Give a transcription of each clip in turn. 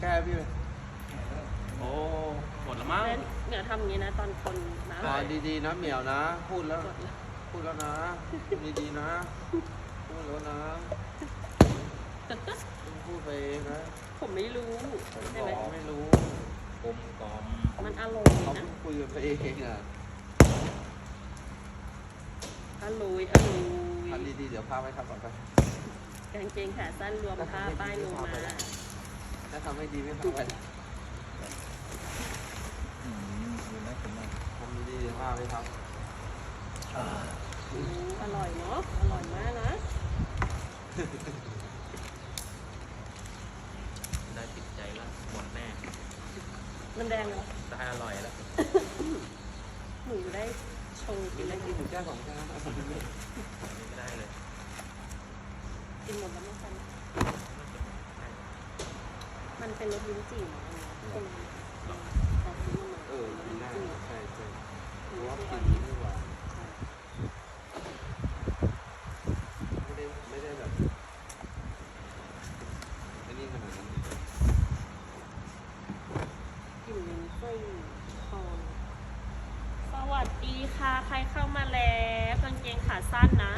แก้พี่เลยโอ้หมดแล้วมั้งแล้วเหมียวทำอย่างนี้นะ ตอนคนนะนอนดีๆนะเหมียวนะ พูดแล้วกดเลยพูดแล้วนะดีๆนะ พูดแล้วนะพูดไปเองนะผมไม่รู้ผมใช่บไหมอกไม่รู้กลมกล่อมมันอร่อยเขานะคุยกันไปเองอะอร่อยอร่อยทำดีๆเดี๋ยวพาไปทำก่อนไปกางเกงขาสั้นรวมผ้าป้ายโลมา ถ้าทำให้ดีไม่พาไปอืมดูน่ากินมากทำดีๆเดี๋ยวพาไปทอืมอร่อยเนาะ อร่อยมากนะ ได้ติดใจแล้วหมดแน่น้ำแดงเหรอได้อร่อยแล้ว หนูได้ชงำกิกินนแล้ได้วกินถึงแก้วสองแก้วนะอันนี้ไม่ได้เลย กินหมดแล้วไม่ทัน น่าจะหมดใช่ มันเป็นรสลิ้นจี่นะอันนี้คนหรอขอซื้อมาเออกินได้ลิ้นจี่ใช่ใช่เพหนูราะว่าชื่อกิอันนนี้นี่หว่าใช่ไม่ได้ไม่ได้แบบไอ้นี่ขนาดนั้นกลิ่นลิ้นจี่ทองสวัสดีค่ะ ใครเข้ามาแล้วกางเกงขาสั้นนะ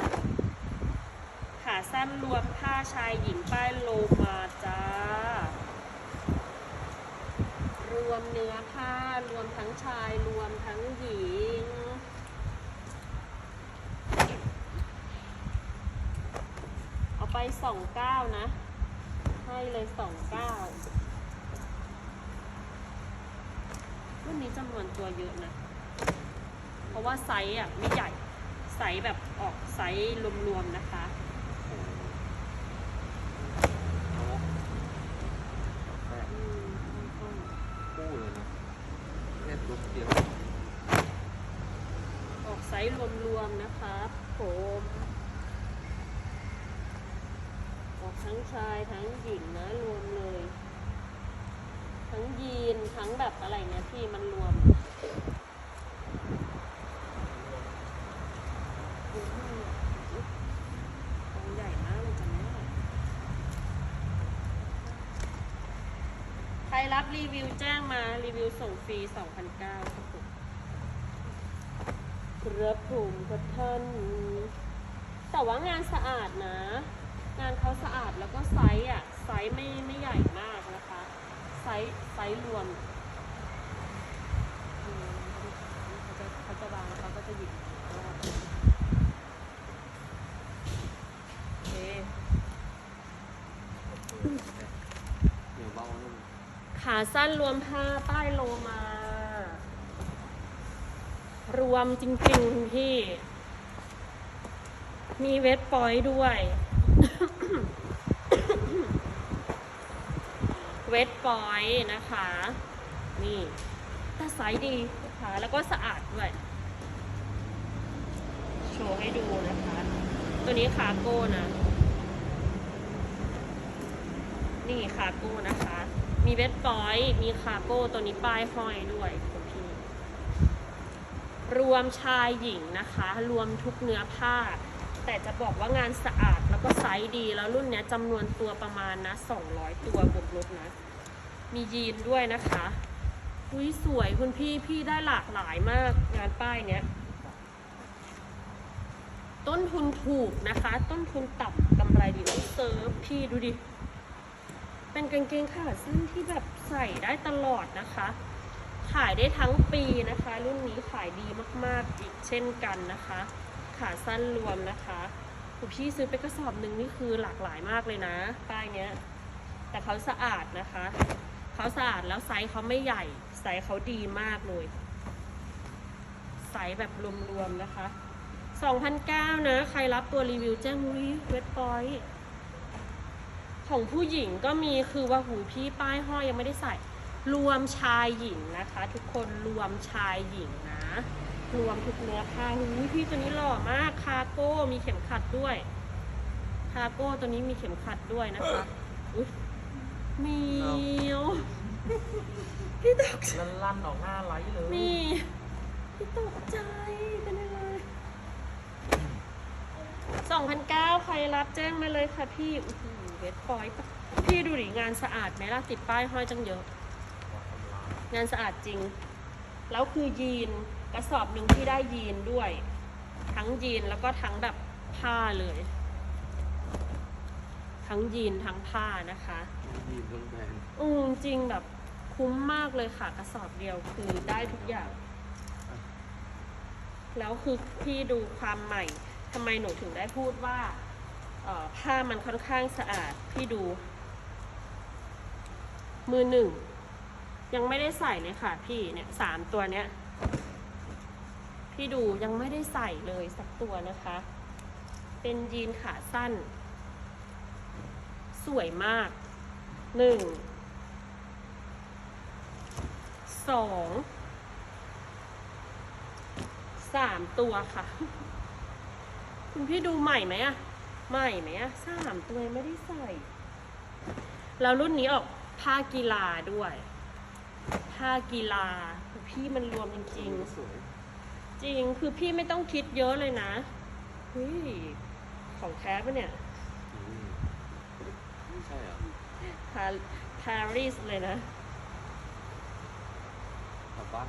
ขาสั้นรวมผ้าชายหญิงป้ายโลมาจ้า รวมเนื้อ ผ้ารวมทั้งชายรวมทั้งหญิง เอาไปสองเก้านะ ให้เลยสองเก้ารุ่นนี้จำนวนตัวเยอะนะ เพราะว่าไซส์อะไม่ใหญ่ ไซส์แบบออกไซส์รวมๆนะคะ โอ้โหแม่ อืมค่อน คู่เลยนะแค่ลุกเดียว ๆ ออกไซส์รวมๆนะคะผมออกทั้งชายทั้งหญิงนะรวมเลย ทั้งยีนทั้งแบบอะไรเนี้ยที่มันรวมอื้อหือตัวใหญ่มากเลยจ้ะแม่ใค รรับรีวิวแจ้งมารีวิวส่งฟรี2,009ครับผมครับผมครับท่านแต่ว่างานสะอาดนะ งานเขาสะอาดแล้วก็ไซส์อะ ไซส์ไม่ไม่ใหญ่มากนะคะ ไซส์ไซส์รวมเขาจะเขาจะวางแล้วเขาก็จะหยิบโอเค เหนียวเบานุ่ม ขาสั้นรวมผ้าป้ายโลมา รวมจริงๆคุณพี่ มีเวทปอยต์ด้วย เวทปอยต์นะคะ นี่แต่ไซส์ดีนะคะแล้วก็สะอาดด้วย โชว์ให้ดูนะคะ ตัวนี้คาโก้นะ นี่คาโก้นะคะ มีเวทปอยต์มีคาโก้ตัวนี้ป้ายห้อยด้วยคุณพี่รวมชายหญิงนะคะ รวมทุกเนื้อผ้า แต่จะบอกว่างานสะอาดแล้วก็ไซส์ดี แล้วรุ่นเนี้ยจำนวนตัวประมาณนะ 200 ตัวบวกลบนะ มียีนด้วยนะคะอุ้ยสวยคุณพี่พี่ได้หลากหลายมากงานป้ายเนี้ย ต้นทุนถูกนะคะ ต้นทุนต่ำกำไรดีต้องเซิร์ฟพี่ดูดิ เป็นกางเกงขาสั้นที่แบบใส่ได้ตลอดนะคะ ขายได้ทั้งปีนะคะ รุ่นนี้ขายดีมากๆอีกเช่นกันนะคะ ขาสั้นรวมนะคะคุณพี่ซื้อไปกระสอบหนึ่งนี่คือหลากหลายมากเลยนะป้ายเนี้ย แต่เขาสะอาดนะคะเขาสะอาดแล้วไซส์เขาไม่ใหญ่ไซส์เขาดีมากเลยไซส์แบบรวมๆนะคะ2,009นะ ใครรับตัวรีวิวแจ้งวิเวทปอยต์ ของผู้หญิงก็มีคือว่าหูพี่ป้ายห้อยยังไม่ได้ใส่ รวมชายหญิงนะคะ ทุกคนรวมชายหญิงนะ รวมทุกเนื้อผ้าหูยพี่ตัวนี้หล่อมากคาโก้มีเข็มขัดด้วยคาโก้ตัวนี้มีเข็มขัดด้วยนะคะอุ้ยเหมียวพี่ตกใจลั่นลั่นๆออกหน้าไลท์เลยนี่พี่ตกใจเป็นอะไรสองพันเก้าใครรับแจ้งมาเลยค่ะพี่อื้อหือ เวทปอยปะพี่ดูดิงานสะอาดไหมล่ะติดป้ายห้อยจังเยอะ งานสะอาดจริง แล้วคือยีนกระสอบหนึ่งที่ได้ยีนด้วย ทั้งยีนแล้วก็ทั้งแบบผ้าเลย ทั้งยีนทั้งผ้านะคะยีนทั้งแบรนด์อืมจริงแบบคุ้มมากเลยค่ะกระสอบเดียวคือได้ทุกอย่าง แล้วคือพี่ดูความใหม่ทำไมหนูถึงได้พูดว่า ผ้ามันค่อนข้างสะอาดพี่ดู มือหนึ่ง ยังไม่ได้ใส่เลยค่ะ พี่เนี่ยสามตัวเนี้ย พี่ดูยังไม่ได้ใส่เลยสักตัวนะคะ เป็นยีนขาสั้น สวยมากหนึ่งสองสามตัวค่ะ คุณพี่ดูใหม่ไหมอะ ใหม่ไหมอะสามตัวยังไม่ได้ใส่ แล้วรุ่นนี้ออกผ้ากีฬาด้วย ผ้ากีฬาคือพี่มันรวมจริงสวยๆจริงคือพี่ไม่ต้องคิดเยอะเลยนะเฮ้ยของแท้ปะเนี่ยอืมใช่เหรอปาปารีสเลยนะ กลับบ้าน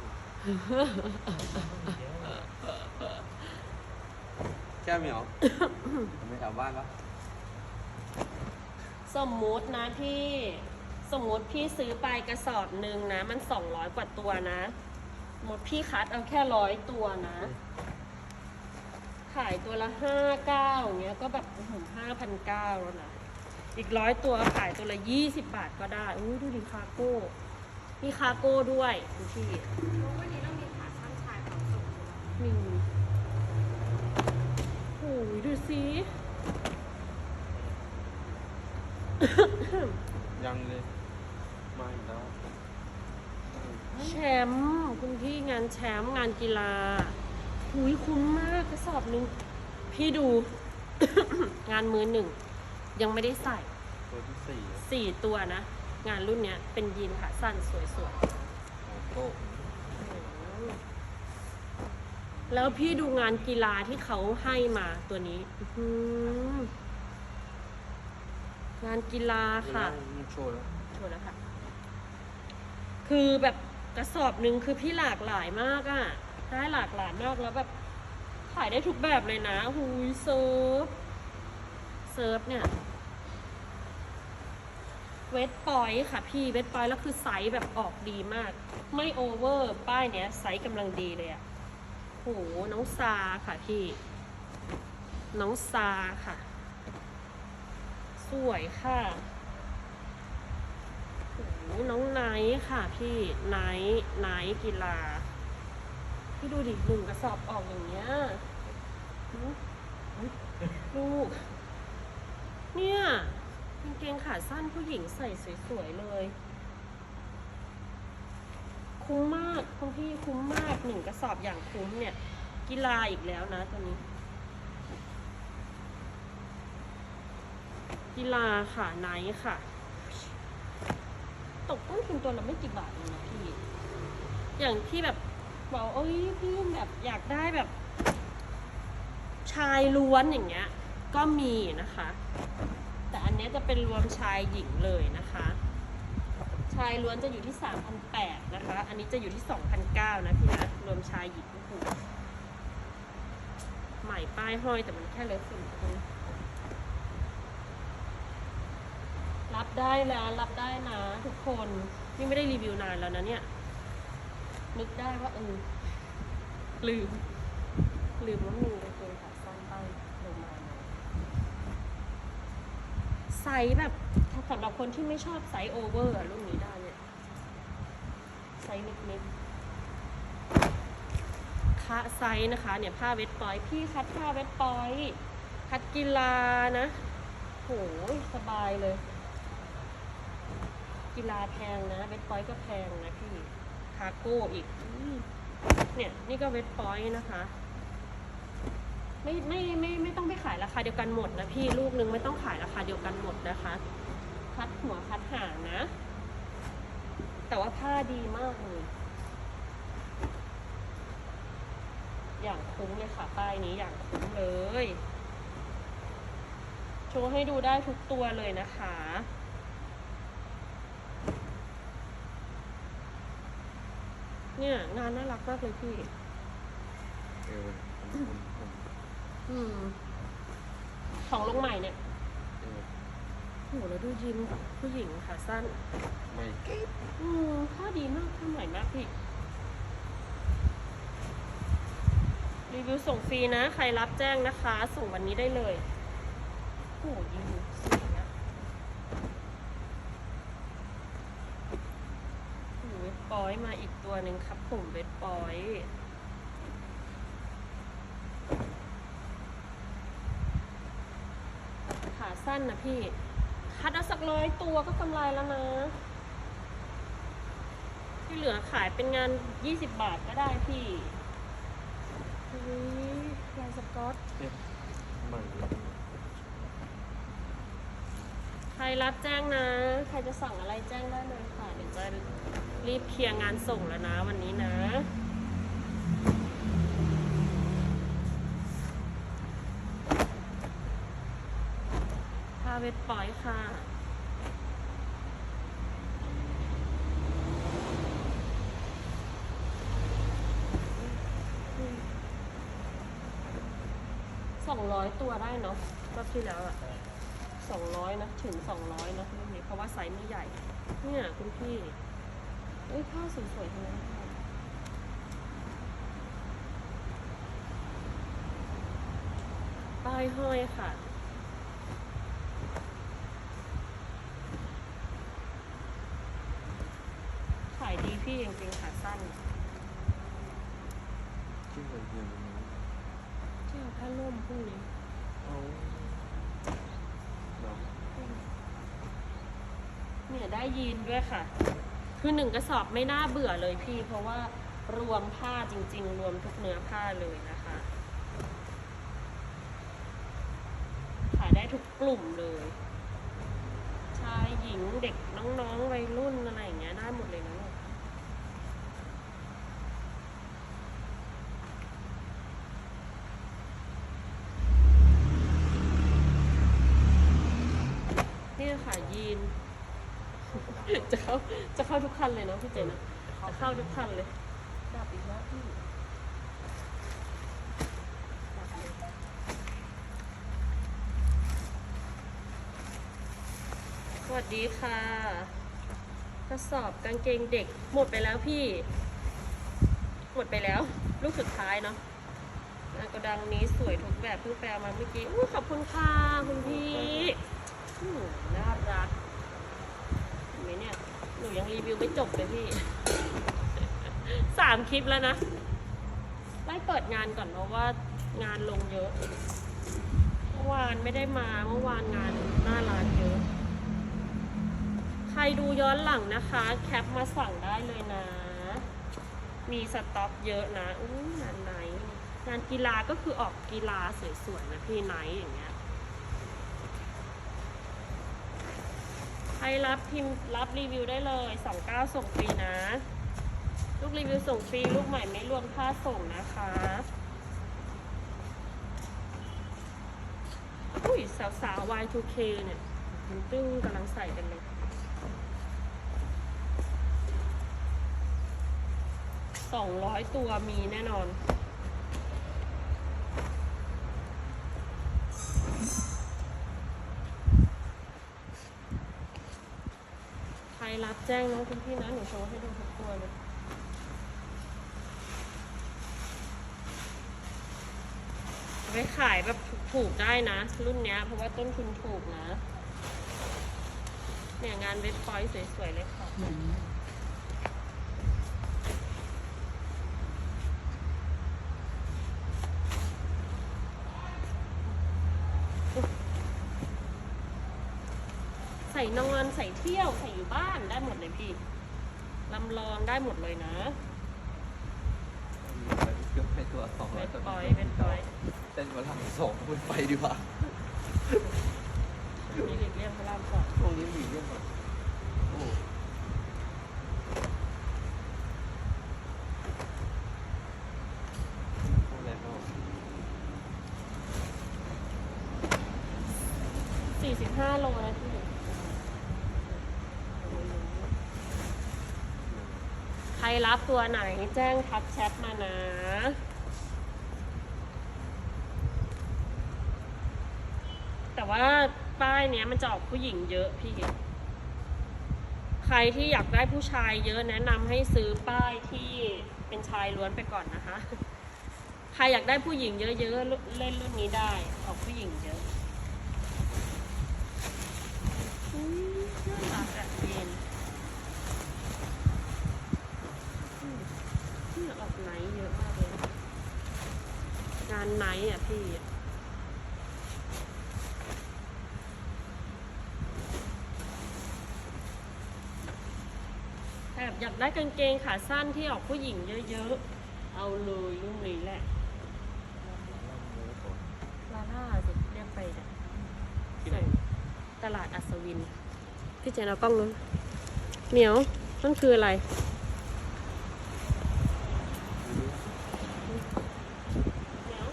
เยอะแก้มเหมียวไม่กลับบ้านปะสมมุตินะพี่สมมุติพี่ซื้อไปกระสอบหนึ่งนะ มันสองร้อยกว่าตัวนะสมมติพี่คัดเอาแค่ร้อยตัวนะ ขายตัวละห้าเก้าอย่างเงี้ยก็แบบห้าพันเก้าแล้วนะอีกร้อยตัวขายตัวละยี่สิบบาทก็ได้อุ้ยดูดิคาโก้มีคาโก้ด้วยคุณพี่วันนี้เรามีขาสั้นชายพร้อมส่งด้วยมีโอ้ย ดูสิ ยังเลยมาอีกแล้วแชมป์คุณพี่งานแชมป์งานกีฬาหุยคุ้มมากกระสอบหนึ่งพี่ดู งานมือหนึ่ง ยังไม่ได้ใส่ ตัวที่สี่อะสี่ตัวนะ งานรุ่นเนี้ยเป็นยีนขาสั้นสวยโอ้โห ๆ แล้วพี่ดูงานกีฬาที่เขาให้มาตัวนี้อื้อหืองานกีฬาค่ะมันโชว์แล้วโชว์แล้วค่ะ คือแบบกระสอบหนึ่งคือพี่หลากหลายมากอะ่ะ ได้หลากหลายมากแล้วแบบ ขายได้ทุกแบบเลยนะหูยเซิร์ฟ เซิร์ฟเนี่ย เวทปอยค่ะพี่ เวทปอยแล้วคือไซส์แบบออกดีมาก ไม่โอเวอร์ ป้ายเนี้ยไซส์กำลังดีเลยอะ่ะโห น้องซาค่ะพี่ น้องซาค่ะ สวยค่ะโอ้โหน้องไนท์ค่ะพี่ไนท์ไนท์กีฬาพี่ดูดิหนึ่งกระสอบออกอย่างเงี้ยลูก เนี่ยกางเกงขาสั้นผู้หญิงใส่สวยๆเลย คุ้มมาก คุณพี่คุ้มมากหนึ่งกระสอบอย่างคุ้มเนี่ย กีฬาอีกแล้วนะตัวนี้ กีฬาค่ะไนท์ค่ะ ตกต้นทุนตัวละไม่กี่บาทเองนะพี่ อย่างที่แบบบอกเอ้ยพี่แบบอยากได้แบบ ชายล้วนอย่างเงี้ย ก็มีนะคะ แต่อันนี้จะเป็นรวมชายหญิงเลยนะคะายล้วนจะอยู่ที่ 3,800นะคะ อันนี้จะอยู่ที่ 2,900นะพี่นะรวมชายหญิงก็คือใหม่ป้ายห้อยแต่มันแค่เล็กสุดรับได้แล้วรับได้นะ ทุกคนนี่ไม่ได้รีวิวนานแล้วนะเนี่ย นึกได้ว่าเออลืม ลืมว่ามีกางเกงขาสั้นใต้ลงมานะไซส์แบบ สำหรับคนที่ไม่ชอบไซส์โอเวอร์รุ่นนี้ได้เนี่ยไซส์นิดๆคะไซส์นะคะ เนี่ยผ้าเวทปอยท์พี่คัดผ้าเวทปอยท์คัดกีฬานะโหยสบายเลย กีฬาแพงนะเวทปอยท์ก็แพงนะพี่คาโก้อีกอเนี่ยนี่ก็เวทปอยท์นะคะไม่ไม่ไม่ไม่ต้องไปขายราคาเดียวกันหมดนะพี่ลูกนึงไม่ต้องขายราคาเดียวกันหมดนะคะ คัดหัวคัดหางนะ แต่ว่าผ้าดีมากเลย อย่างคุ้มเลยค่ะป้ายนี้อย่างคุ้มเลย โชว์ให้ดูได้ทุกตัวเลยนะคะเนี่ยงานน่ารักมากเลยพี่ของลงใหม่เนี่ย โหแล้วดูยิ้มผู้หญิงขาสั้นไม่เก็บอืมผ้าดีมากผ้าใหม่มากพี่ รีวิวส่งฟรีนะ ใครรับแจ้งนะคะ ส่งวันนี้ได้เลยโอ้ยิงสวยนะโอ้เวทปอยมาอีกตัวหนึ่งครับผมเวทปอยขาสั้นนะพี่ คัดเอาสักร้อยตัวก็กำไรแล้วนะ ที่เหลือขายเป็นงาน20บบาทก็ได้พี่อุ้ยลายสกอตมันใครรับแจ้งนะ ใครจะสั่งอะไรแจ้งได้เลยค่ะ เดี๋ยวจะรีบเคลียร์งานส่งแล้วนะวันนี้นะ เวทปอยค่ะ สองร้อยตัวได้เนาะรอบที่แล้วอะสองร้อยนะ ถึงสองร้อยนะรุ่นนี้เพราะว่าไซส์ไม่ใหญ่ เนี่ยคุณพี่ เอ้ยผ้าสวยๆทั้งนั้นป้ายห้อยค่ะ ขายดีพี่จริงๆขาสั้นที่เหมือนเดิมนี้ที่เอาผ้าล่มพวกนี้เอาเนาะเนี่ยได้ยีนด้วยค่ะ คือหนึ่งกระสอบไม่น่าเบื่อเลยพี่ เพราะว่ารวมผ้าจริง ๆ รวมทุกเนื้อผ้าเลยนะคะ ขายได้ทุกกลุ่มเลย ชายหญิงเด็กน้องๆวัยรุ่นอะไรอย่างเงี้ยได้หมดเลยนะเนี่ยเนี่ยค่ะยีน จะเข้าจะเข้าทุกคันเลยเนาะพี่เจนะจะเข้าทุกคันเลยดับอีกแล้วพี่ดับเลยสวัสดีค่ะกระสอบกางเกงเด็กหมดไปแล้วพี่ หมดไปแล้ว ลูกสุดท้ายเนาะงานกระดังนี้สวยทุกแบบเพิ่งแปลมาเมื่อกี้อู้ขอบคุณค่ะ คุณพี่อู้ น่ารักเห็นไหมเนี่ย หนูยังรีวิวไม่จบเลยพี่ สามคลิปแล้วนะ ไล่เปิดงานก่อนเพราะว่างานลงเยอะ เมื่อวานไม่ได้มา เมื่อวานงานหน้าร้านเยอะ ใครดูย้อนหลังนะคะ แคปมาสั่งได้เลยนะ มีสต็อกเยอะนะอู้งานไหน งานกีฬาก็คือออกกีฬาสวยๆนะพี่ไนท์อย่างเงี้ย ใครรับพิมพ์รับรีวิวได้เลย29ส่งฟรีนะ ลูกรีวิวส่งฟรีลูกใหม่ไม่รวมค่าส่งนะคะอุ้ยสาวสาว Y2K เนี่ยมันตึ้งกำลังใส่กันเลยสองร้อยตัวมีแน่นอน รับแจ้งนะคุณพี่นะหนูโชว์ให้ดูทุกตัวเลยไปขายแบบถูกได้นะ รุ่นเนี้ยเพราะว่าต้นทุนถูกนะ เนี่ยงานเว็บพอยต์สวยๆเลยค่ะใส่นอนใส่เที่ยวใส่ บ้านได้หมดเลยพี่ลำลองได้หมดเลยนะเกือบไปตัวสองร้เว็อยบตัวปอยเว็บปอย เต้นมาทำสองคุณไปดีกว่ามีหลีกเลี่ยงพระรามสอง ช่วงนี้หลีเรื่องแบบโอ้อะไรก็ สี่สิบห้าโลนะพี่ ใค รรับตัวไหนแจ้งทักแชทมานะแต่ว่าป้ายเนี้ยมันจะออกผู้หญิงเยอะพี่ ใครที่อยากได้ผู้ชายเยอะแนะนำให้ซื้อป้ายที่เป็นชายล้วนไปก่อนนะคะ ใครอยากได้ผู้หญิงเยอะๆเล่นรุ่นนี้ได้ออกผู้หญิงเยอะน่ารักอะเย็นอืมนี่ ออกไนเยอะมากเลยนะงานไนท์อะพี่แบบอยากได้กางเกงขาสั้นที่ออกผู้หญิงเยอะๆ เอาเลยรุ่นนี้แหละลาล่าสิเรียกไปเนี่ยตลาดอัศวิน พี่เจนเอากล้องนู้นเหมียวนั่นคืออะไร เหมียว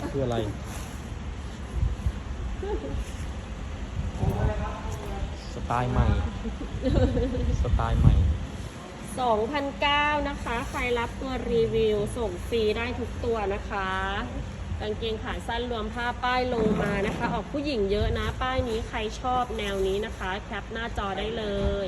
อันนี้ คืออะไรสไตล์ใหม่ สไตล์ใหม่ 2,009นะคะ ใครรับตัวรีวิวส่งฟรีได้ทุกตัวนะคะ กางเกงขาสั้นรวมผ้าป้ายโลมานะคะ ออกผู้หญิงเยอะนะ ป้ายนี้ใครชอบแนวนี้นะคะ แคปหน้าจอได้เลย